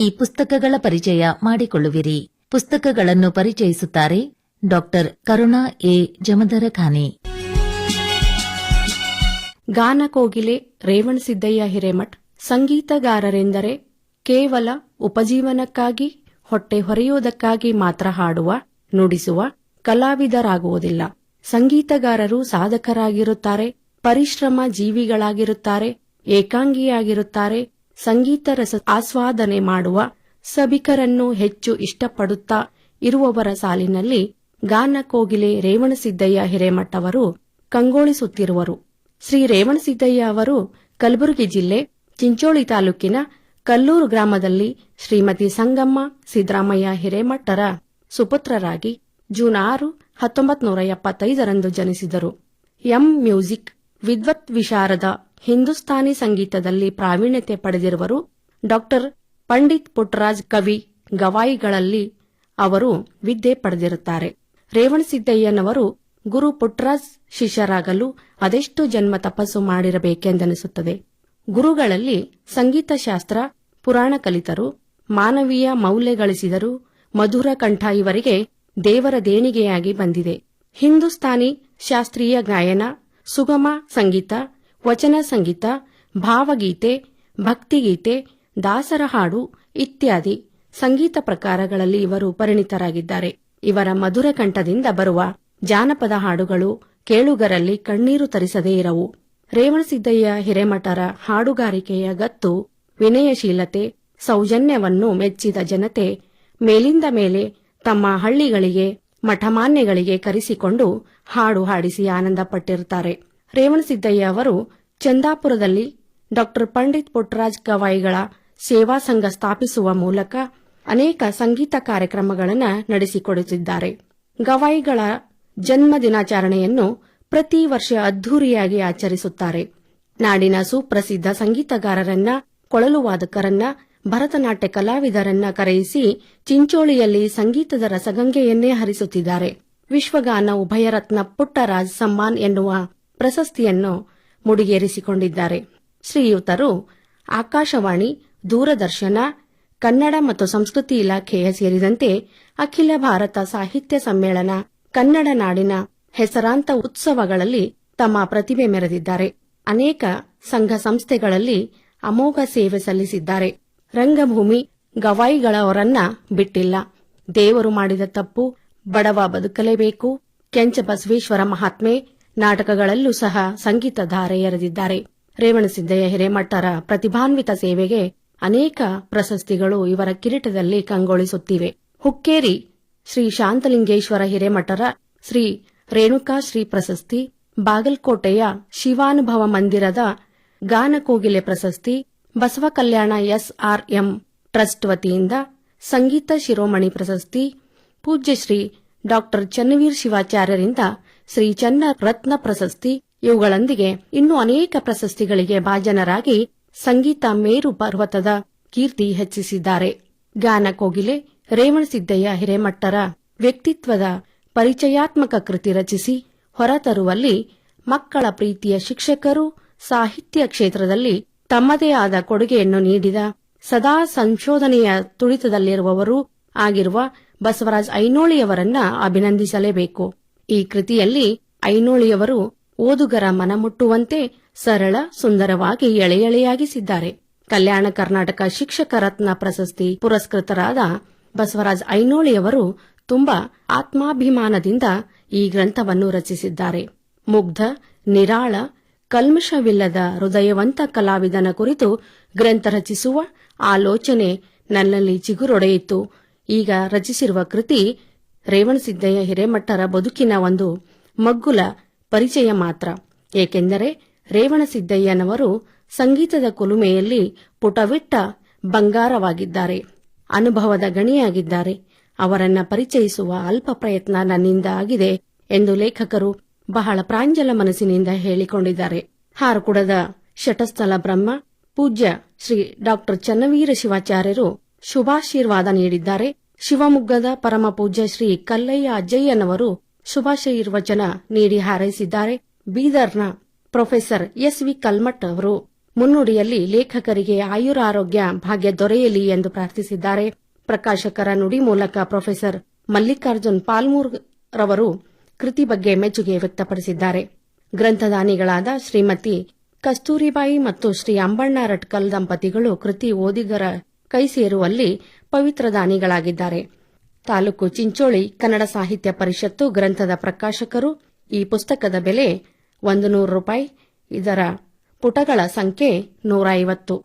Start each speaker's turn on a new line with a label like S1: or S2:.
S1: ಈ ಪುಸ್ತಕಗಳ ಪರಿಚಯ ಮಾಡಿಕೊಳ್ಳುವಿರಿ. ಪುಸ್ತಕಗಳನ್ನು ಪರಿಚಯಿಸುತ್ತಾರೆ ಡಾಕ್ಟರ್ ಕರುಣಾ ಎ. ಜಮದರ ಖಾನೆ.
S2: ಗಾನ ಕೋಗಿಲೆ ರೇವಣಸಿದ್ದಯ್ಯ ಹಿರೇಮಠ್. ಸಂಗೀತಗಾರರೆಂದರೆ ಕೇವಲ ಉಪಜೀವನಕ್ಕಾಗಿ, ಹೊಟ್ಟೆ ಹೊರೆಯುವುದಕ್ಕಾಗಿ ಮಾತ್ರ ಹಾಡುವ, ನುಡಿಸುವ ಕಲಾವಿದರಾಗುವುದಿಲ್ಲ. ಸಂಗೀತಗಾರರು ಸಾಧಕರಾಗಿರುತ್ತಾರೆ, ಪರಿಶ್ರಮ ಜೀವಿಗಳಾಗಿರುತ್ತಾರೆ, ಏಕಾಂಗಿಯಾಗಿರುತ್ತಾರೆ ಸಂಗೀತ ರಸ ಆಸ್ವಾದನೆ ಮಾಡುವ ಸಭಿಕರನ್ನು ಹೆಚ್ಚು ಇಷ್ಟಪಡುತ್ತಾ ಇರುವವರ ಸಾಲಿನಲ್ಲಿ ಗಾನ ಕೋಗಿಲೆ ರೇವಣಸಿದ್ದಯ್ಯ ಹಿರೇಮಠ್ ಅವರು ಕಂಗೊಳಿಸುತ್ತಿರುವರು. ಶ್ರೀ ರೇವಣಸಿದ್ದಯ್ಯ ಅವರು ಕಲಬುರಗಿ ಜಿಲ್ಲೆ ಚಿಂಚೋಳಿ ತಾಲೂಕಿನ ಕಲ್ಲೂರು ಗ್ರಾಮದಲ್ಲಿ ಶ್ರೀಮತಿ ಸಂಗಮ್ಮ ಸಿದ್ದರಾಮಯ್ಯ ಹಿರೇಮಠರ ಸುಪುತ್ರರಾಗಿ ಜೂನ್ ಆರು, ಹತ್ತೊಂಬತ್ತು ನೂರ ಎಪ್ಪತ್ತೈದರಂದು ಜನಿಸಿದರು. ಎಂ ಮ್ಯೂಸಿಕ್ ವಿದ್ವತ್ ವಿಶಾರದ ಹಿಂದೂಸ್ತಾನಿ ಸಂಗೀತದಲ್ಲಿ ಪ್ರಾವೀಣ್ಯತೆ ಪಡೆದಿರುವರು ಡಾಕ್ಟರ್ ಪಂಡಿತ್ ಪುಟ್ಟರಾಜ್ ಕವಿ ಗವಾಯಿಗಳಲ್ಲಿ ಅವರು ವಿದ್ಯೆ ಪಡೆದಿರುತ್ತಾರೆ. ರೇವಣಸಿದ್ದಯ್ಯನವರು ಗುರು ಪುಟ್ಟರಾಜ್ ಶಿಷ್ಯರಾಗಲು ಅದೆಷ್ಟು ಜನ್ಮ ತಪಸ್ಸು ಮಾಡಿರಬೇಕೆಂದೆನಿಸುತ್ತದೆ. ಗುರುಗಳಲ್ಲಿ ಸಂಗೀತಶಾಸ್ತ್ರ, ಪುರಾಣ ಕಲಿತರು, ಮಾನವೀಯ ಮೌಲ್ಯ ಗಳಿಸಿದರು, ಮಧುರ ಕಂಠ ಇವರಿಗೆ ದೇವರ ದೇಣಿಗೆಯಾಗಿ ಬಂದಿದೆ. ಹಿಂದೂಸ್ತಾನಿ ಶಾಸ್ತ್ರೀಯ ಗಾಯನ, ಸುಗಮ ಸಂಗೀತ ವಚನ ಸಂಗೀತ, ಭಾವಗೀತೆ, ಭಕ್ತಿಗೀತೆ, ದಾಸರ ಹಾಡು ಇತ್ಯಾದಿ ಸಂಗೀತ ಪ್ರಕಾರಗಳಲ್ಲಿ ಇವರು ಪರಿಣಿತರಾಗಿದ್ದಾರೆ. ಇವರ ಮಧುರ ಕಂಠದಿಂದ ಬರುವ ಜಾನಪದ ಹಾಡುಗಳು ಕೇಳುಗರಲ್ಲಿ ಕಣ್ಣೀರು ತರಿಸದೇ ಇರವು. ರೇವಣಸಿದ್ದಯ್ಯ ಹಿರೇಮಠರ ಹಾಡುಗಾರಿಕೆಯ ಗತ್ತು, ವಿನಯಶೀಲತೆ, ಸೌಜನ್ಯವನ್ನು ಮೆಚ್ಚಿದ ಜನತೆ ಮೇಲಿಂದ ಮೇಲೆ ತಮ್ಮ ಹಳ್ಳಿಗಳಿಗೆ, ಮಠಮಾನ್ಯಗಳಿಗೆ ಕರೆಸಿಕೊಂಡು ಹಾಡು ಹಾಡಿಸಿ ಆನಂದಪಟ್ಟಿರುತ್ತಾರೆ. ರೇವಣಸಿದ್ದಯ್ಯ ಅವರು ಚಂದಾಪುರದಲ್ಲಿ ಡಾಕ್ಟರ್ ಪಂಡಿತ್ ಪುಟ್ಟರಾಜ್ ಗವಾಯಿಗಳ ಸೇವಾ ಸಂಘ ಸ್ಥಾಪಿಸುವ ಮೂಲಕ ಅನೇಕ ಸಂಗೀತ ಕಾರ್ಯಕ್ರಮಗಳನ್ನು ನಡೆಸಿಕೊಡುತ್ತಿದ್ದಾರೆ. ಗವಾಯಿಗಳ ಜನ್ಮ ದಿನಾಚರಣೆಯನ್ನು ಪ್ರತಿ ವರ್ಷ ಅದ್ದೂರಿಯಾಗಿ ಆಚರಿಸುತ್ತಾರೆ. ನಾಡಿನ ಸುಪ್ರಸಿದ್ಧ ಸಂಗೀತಗಾರರನ್ನ ಕೊಳಲು ವಾದಕರನ್ನ ಭರತನಾಟ್ಯ ಕಲಾವಿದರನ್ನ ಕರೆಯಿಸಿ ಚಿಂಚೋಳಿಯಲ್ಲಿ ಸಂಗೀತದ ರಸಗಂಗೆಯನ್ನೇ ಹರಿಸುತ್ತಿದ್ದಾರೆ. ವಿಶ್ವಗಾನ ಉಭಯರತ್ನ ಪುಟ್ಟರಾಜ್ ಸಮ್ಮಾನ್ ಎನ್ನುವ ಪ್ರಶಸ್ತಿಯನ್ನು ಮುಡಿಗೇರಿಸಿಕೊಂಡಿದ್ದಾರೆ. ಶ್ರೀಯುತರು ಆಕಾಶವಾಣಿ, ದೂರದರ್ಶನ, ಕನ್ನಡ ಮತ್ತು ಸಂಸ್ಕೃತಿ ಇಲಾಖೆಯ ಸೇರಿದಂತೆ ಅಖಿಲ ಭಾರತ ಸಾಹಿತ್ಯ ಸಮ್ಮೇಳನ, ಕನ್ನಡ ನಾಡಿನ ಹೆಸರಾಂತ ಉತ್ಸವಗಳಲ್ಲಿ ತಮ್ಮ ಪ್ರತಿಭೆ ಮೆರೆದಿದ್ದಾರೆ. ಅನೇಕ ಸಂಘ ಸಂಸ್ಥೆಗಳಲ್ಲಿ ಅಮೋಘ ಸೇವೆ ಸಲ್ಲಿಸಿದ್ದಾರೆ. ರಂಗಭೂಮಿ ಗವಾಯಿಗಳವರನ್ನ ಬಿಟ್ಟಿಲ್ಲ. ದೇವರು ಮಾಡಿದ ತಪ್ಪು, ಬಡವ ಬದುಕಲೇಬೇಕು ಕೆಂಚ ಬಸವೇಶ್ವರ ಮಹಾತ್ಮೆ ನಾಟಕಗಳಲ್ಲೂ ಸಹ ಸಂಗೀತ ಧಾರೆ ಎರೆದಿದ್ದಾರೆ. ರೇವಣಸಿದ್ದಯ್ಯ ಹಿರೇಮಠರ ಪ್ರತಿಭಾನ್ವಿತ ಸೇವೆಗೆ ಅನೇಕ ಪ್ರಶಸ್ತಿಗಳು ಇವರ ಕಿರೀಟದಲ್ಲಿ ಕಂಗೊಳಿಸುತ್ತಿವೆ. ಹುಕ್ಕೇರಿ ಶ್ರೀ ಶಾಂತಲಿಂಗೇಶ್ವರ ಹಿರೇಮಠರ ಶ್ರೀ ರೇಣುಕಾ ಶ್ರೀ ಪ್ರಶಸ್ತಿ, ಬಾಗಲಕೋಟೆಯ ಶಿವಾನುಭವ ಮಂದಿರದ ಗಾನಕೋಗಿಲೆ ಪ್ರಶಸ್ತಿ ಬಸವ ಕಲ್ಯಾಣ ಎಸ್ಆರ್ಎಂ ಟ್ರಸ್ಟ್ ವತಿಯಿಂದ ಸಂಗೀತ ಶಿರೋಮಣಿ ಪ್ರಶಸ್ತಿ, ಪೂಜ್ಯ ಶ್ರೀ ಡಾಕ್ಟರ್ ಚನ್ನವೀರ್ ಶಿವಾಚಾರ್ಯರಿಂದ ಶ್ರೀ ಚನ್ನ ರತ್ನ ಪ್ರಶಸ್ತಿ. ಇವುಗಳೊಂದಿಗೆ ಇನ್ನೂ ಅನೇಕ ಪ್ರಶಸ್ತಿಗಳಿಗೆ ಭಾಜನರಾಗಿ ಸಂಗೀತ ಮೇರು ಪರ್ವತದ ಕೀರ್ತಿ ಹೆಚ್ಚಿಸಿದ್ದಾರೆ. ಗಾನ ಕೋಗಿಲೆ ರೇವಣಸಿದ್ದಯ್ಯ ಹಿರೇಮಠರ ವ್ಯಕ್ತಿತ್ವದ ಪರಿಚಯಾತ್ಮಕ ಕೃತಿ ರಚಿಸಿ ಹೊರತರುವಲ್ಲಿ ಮಕ್ಕಳ ಪ್ರೀತಿಯ ಶಿಕ್ಷಕರು ಸಾಹಿತ್ಯ ಕ್ಷೇತ್ರದಲ್ಲಿ ತಮ್ಮದೇ ಆದ ಕೊಡುಗೆಯನ್ನು ನೀಡಿದ ಸದಾ ಸಂಶೋಧನೆಯ ತುಳಿತದಲ್ಲಿರುವವರು ಆಗಿರುವ ಬಸವರಾಜ್ ಐನೋಳಿಯವರನ್ನ ಅಭಿನಂದಿಸಲೇಬೇಕು. ಈ ಕೃತಿಯಲ್ಲಿ ಐನೋಳಿಯವರು ಓದುಗರ ಮನಮುಟ್ಟುವಂತೆ ಸರಳ, ಸುಂದರವಾಗಿ ಎಳೆಯಳೆಯಾಗಿಸಿದ್ದಾರೆ ಕಲ್ಯಾಣ ಕರ್ನಾಟಕ ಶಿಕ್ಷಕ ರತ್ನ ಪ್ರಶಸ್ತಿ ಪುರಸ್ಕೃತರಾದ ಬಸವರಾಜ್ ಐನೋಳಿಯವರು ತುಂಬಾ ಆತ್ಮಾಭಿಮಾನದಿಂದ ಈ ಗ್ರಂಥವನ್ನು ರಚಿಸಿದ್ದಾರೆ. ಮುಗ್ಧ, ನಿರಾಳ, ಕಲ್ಮಶವಿಲ್ಲದ ಹೃದಯವಂತ ಕಲಾವಿದನ ಕುರಿತು ಗ್ರಂಥ ರಚಿಸುವ ಆಲೋಚನೆ ನನ್ನಲ್ಲಿ ಚಿಗುರೊಡೆಯಿತು. ಈಗ ರಚಿಸಿರುವ ಕೃತಿ ರೇವಣಸಿದ್ದಯ್ಯ ಹಿರೇಮಠರ ಬದುಕಿನ ಒಂದು ಮಗ್ಗುಲ ಪರಿಚಯ ಮಾತ್ರ. ಏಕೆಂದರೆ ರೇವಣಸಿದ್ದಯ್ಯನವರು ಸಂಗೀತದ ಕುಲುಮೆಯಲ್ಲಿ ಪುಟವಿಟ್ಟ ಬಂಗಾರವಾಗಿದ್ದಾರೆ. ಅನುಭವದ ಗಣಿಯಾಗಿದ್ದಾರೆ. ಅವರನ್ನ ಪರಿಚಯಿಸುವ ಅಲ್ಪ ಪ್ರಯತ್ನ ನನ್ನಿಂದ ಆಗಿದೆ ಎಂದು ಲೇಖಕರು ಬಹಳ ಪ್ರಾಂಜಲ ಮನಸ್ಸಿನಿಂದ ಹೇಳಿಕೊಂಡಿದ್ದಾರೆ. ಹಾರಕುಡದ ಶಟಸ್ಥಲ ಬ್ರಹ್ಮ, ಪೂಜ್ಯ ಶ್ರೀ ಡಾಕ್ಟರ್ ಚನ್ನವೀರ ಶಿವಾಚಾರ್ಯರು ಶುಭಾಶೀರ್ವಾದ ನೀಡಿದ್ದಾರೆ. ಶಿವಮೊಗ್ಗದ ಪರಮ ಪೂಜ್ಯ ಶ್ರೀ ಕಲ್ಲಯ್ಯ ಅಜ್ಜಯ್ಯನವರು ಶುಭಾಶೀರ್ವಚನ ನೀಡಿ ಹಾರೈಸಿದ್ದಾರೆ. ಬೀದರ್ನ ಪ್ರೊಫೆಸರ್ ಎಸ್ ವಿ ಕಲ್ಮಠ್ ಅವರು ಮುನ್ನುಡಿಯಲ್ಲಿ ಲೇಖಕರಿಗೆ ಆಯುರಾರೋಗ್ಯ ಭಾಗ್ಯ ದೊರೆಯಲಿ ಎಂದು ಪ್ರಾರ್ಥಿಸಿದ್ದಾರೆ. ಪ್ರಕಾಶಕರ ನುಡಿ ಮೂಲಕ ಪ್ರೊಫೆಸರ್ ಮಲ್ಲಿಕಾರ್ಜುನ್ ಪಾಲ್ಮೂರ್ ರವರು ಕೃತಿ ಬಗ್ಗೆ ಮೆಚ್ಚುಗೆ ವ್ಯಕ್ತಪಡಿಸಿದ್ದಾರೆ. ಗ್ರಂಥದಾನಿಗಳಾದ ಶ್ರೀಮತಿ ಕಸ್ತೂರಿಬಾಯಿ ಮತ್ತು ಶ್ರೀ ಅಂಬಣ್ಣ ರಟ್ಕಲ್ ದಂಪತಿಗಳು ಕೃತಿ ಓದಿಗರ ಕೈ ಸೇರುವಲ್ಲಿ ಪವಿತ್ರ ದಾನಿಗಳಾಗಿದ್ದಾರೆ. ತಾಲೂಕು ಚಿಂಚೋಳಿ ಕನ್ನಡ ಸಾಹಿತ್ಯ ಪರಿಷತ್ತು ಗ್ರಂಥದ ಪ್ರಕಾಶಕರು ಈ ಪುಸ್ತಕದ ಬೆಲೆ ಒಂದು ನೂರು ರೂಪಾಯಿ. ಇದರ ಪುಟಗಳ ಸಂಖ್ಯೆ ನೂರ ಐವತ್ತು.